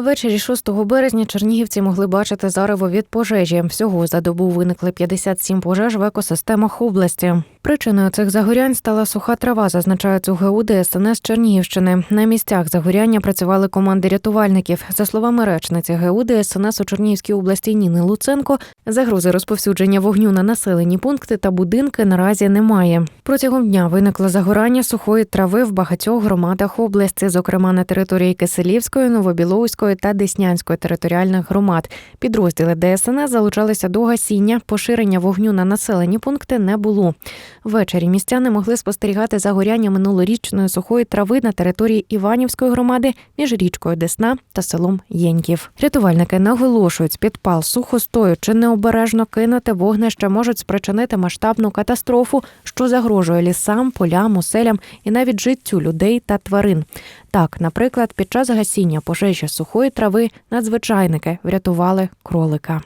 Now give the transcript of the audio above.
Ввечері 6 березня чернігівці могли бачити зарево від пожежі. Всього за добу виникли 57 пожеж в екосистемах області. Причиною цих загорянь стала суха трава, зазначають у ГУ ДСНС Чернігівщини. На місцях загоряння працювали команди рятувальників. За словами речниці ГУ ДСНС у Чернігівській області Ніни Луценко, загрози розповсюдження вогню на населені пункти та будинки наразі немає. Протягом дня виникло загорання сухої трави в багатьох громадах області, зокрема на території Киселівської, Новобіловської та Деснянської територіальних громад. Підрозділи ДСНС залучалися до гасіння. Поширення вогню на населені пункти не було. Ввечері містяни могли спостерігати загоряння минулорічної сухої трави на території Іванівської громади між річкою Десна та селом Єньків. Рятувальники наголошують, підпал сухостою чи необережно кинути вогнище можуть спричинити масштабну катастрофу, що загрожує лісам, полям, оселям і навіть життю людей та тварин. Так, наприклад, під час гасіння пожежі сухої трави надзвичайники врятували кролика.